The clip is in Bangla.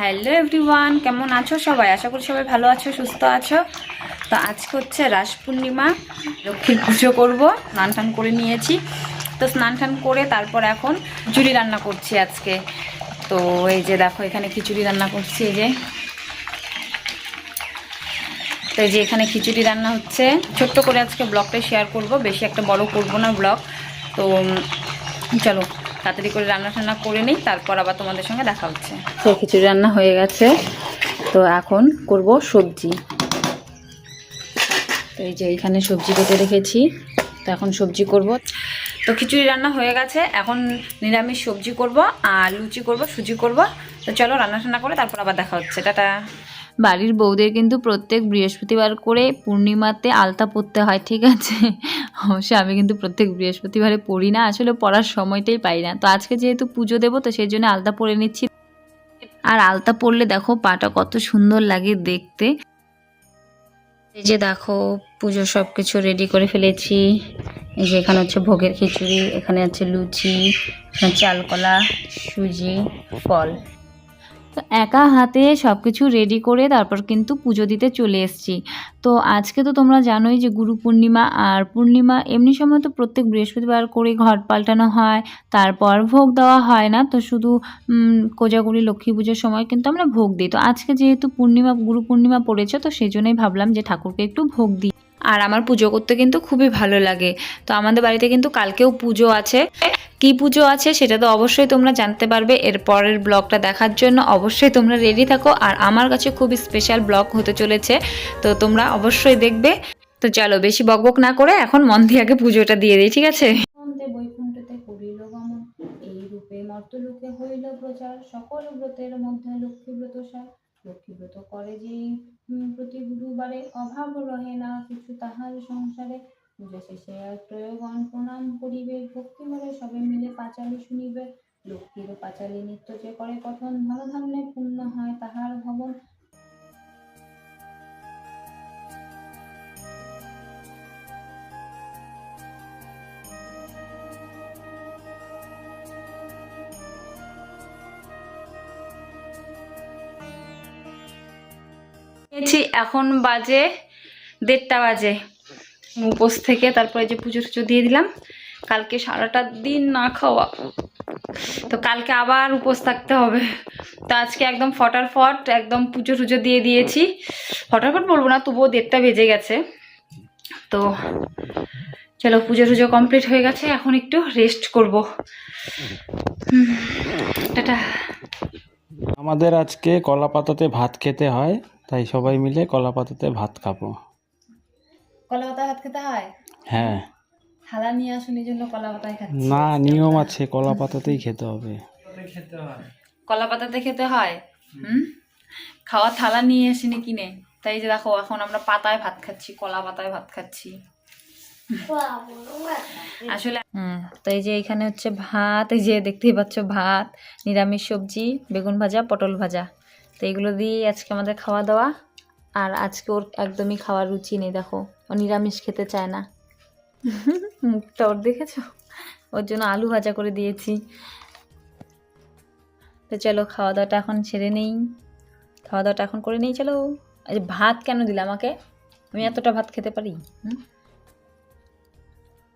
হ্যালো এভরিওয়ান, কেমন আছো সবাই? আশা করি সবাই ভালো আছো, সুস্থ আছো। তো আজকে হচ্ছে রাস পূর্ণিমা, লক্ষ্মীর পুজো করব, স্নান টান করে নিয়েছি। তো স্নান টান করে তারপর এখন খিচুড়ি রান্না করছি আজকে। তো এই যে দেখো, এখানে খিচুড়ি রান্না করছি, এই যে। তো এই যে এখানে খিচুড়ি রান্না হচ্ছে। ছোট্ট করে আজকে ব্লগটা শেয়ার করব, বেশি একটা বড় করব না ব্লগ। তো চলো। তাড়াতাড়ি করে রান্না টান্না করে নিই, তারপর আবার তোমাদের সঙ্গে দেখা হচ্ছে। তো খিচুড়ি রান্না হয়ে গেছে। তো এখন করব সবজি। তো এই যে এখানে সবজি কেটে রেখেছি। তো এখন সবজি করব। তো খিচুড়ি রান্না হয়ে গেছে। এখন নিরামিষ সবজি করব আর লুচি করব, সুজি করব। তো চলো রান্না টান্না করে তারপর আবার দেখা হচ্ছে। টাটা। বাড়ির বউদের কিন্তু প্রত্যেক বৃহস্পতিবার করে পূর্ণিমাতে আলতা পরতে হয়, ঠিক আছে? অবশ্য আমি কিন্তু প্রত্যেক বৃহস্পতিবারে পড়ি না, আসলে পড়ার সময়টাই পাই না। তো আজকে যেহেতু পুজো দেবো, তো সেই জন্য আলতা পরে নিচ্ছি। আর আলতা পরলে দেখো পাটা কত সুন্দর লাগে দেখতে। এই যে দেখো, পুজো সব কিছু রেডি করে ফেলেছি। এই যে এখানে হচ্ছে ভোগের খিচুড়ি, এখানে আছে লুচি চালকলা, সুজি, ফল। তো একা হাতে সব কিছু রেডি করে তারপর কিন্তু পুজো দিতে চলে এসেছি। তো আজকে তো তোমরা জানোই যে গুরু পূর্ণিমা আর পূর্ণিমা এমনি সময় তো প্রত্যেক বৃহস্পতিবার করে ঘট পাল্টানো হয়, তারপর ভোগ দেওয়া হয় না। তো শুধু কোজাগুড়ি লক্ষ্মী পুজোর সময় কিন্তু আমরা ভোগ দিই। তো আজকে যেহেতু পূর্ণিমা, গুরু পূর্ণিমা পড়েছে, তো সেই জন্যই ভাবলাম যে ঠাকুরকে একটু ভোগ দিই। আর আমার পুজো করতে কিন্তু খুবই ভালো লাগে। তো আমাদের বাড়িতে কিন্তু কালকেও পুজো আছে। কি পুজো আছে সেটা তো অবশ্যই তোমরা জানতে পারবে। এর পরের ব্লগটা দেখার জন্য অবশ্যই তোমরা রেডি থাকো। আর আমার কাছে খুবই স্পেশাল ব্লগ হতে চলেছে। তো তোমরা অবশ্যই দেখবে। তো চলো বেশি বকবক না করে এখন মন দিয়ে আগে পুজোটা দিয়ে দিই, ঠিক আছে? হইল প্রচার। সকল ব্রতের মধ্যে লক্ষ্মী ব্রত সার লক্ষ্মী ব্রত করে যে প্রতি গুরুবারে অভাব রহে না কিছু, তাহার সংসারে পূজা শেষে আর প্রয়োগণ প্রণাম করিবে। ভক্তি ভরে সবে মিলে পাঁচালি শুনিবে। লক্ষ্মীর পাঁচালি নৃত্য যে করে কখন ধন ধান্যে পূর্ণ হয়, তাহার ভবন নিয়েছি এখন বাজে দেড়টা বাজে। উপোস থেকে তারপরে যে পুজো টুজো দিয়ে দিলাম, কালকে সারাটা দিন না খাওয়া। তো কালকে আবার উপোস থাকতে হবে। তো আজকে একদম ফটারফট একদম পুজো টুজো দিয়ে দিয়েছি। ফটাফট বলব না, তবুও দেড়টা বেজে গেছে। তো চলো, পুজো টুজো কমপ্লিট হয়ে গেছে, এখন একটু রেস্ট করব। টাটা। আমাদের আজকে কলা পাতাতে ভাত খেতে হয়। তাই সবাই মিলে কলা পাতাতে ভাত খাব। কলা পাতা ভাত খেতে হয়? হ্যাঁ। থালা নিয়ে আসুন জন্য কলা পাতায় খাচ্ছি। না নিয়ম আছে কলা পাতাতেই খেতে হবে। কলা পাতাতে খেতে হয়? হুম? খাওয়ার থালা নিয়ে আসিনি কিনে। তাই যে দেখো এখন আমরা পাতায় ভাত খাচ্ছি কলা পাতায় ভাত খাচ্ছি। আসলে হুম তো এই যে এখানে হচ্ছে ভাত এই যে দেখতেই পাচ্ছ ভাত নিরামিষ সবজি বেগুন ভাজা পটল ভাজা। তো এগুলো দিয়েই আজকে আমাদের খাওয়া দাওয়া আর আজকে ওর একদমই খাওয়ার রুচি নেই, দেখো। ও নিরামিষ খেতে চায় না। মুখটা ওর দেখেছ? ওর জন্য আলু ভাজা করে দিয়েছি। তো চলো খাওয়া দাওয়াটা এখন ছেড়ে নেই। খাওয়া দাওয়াটা এখন করে নেই, চলো। ভাত কেন দিলে আমাকে? আমি এতটা ভাত খেতে পারি? হুম?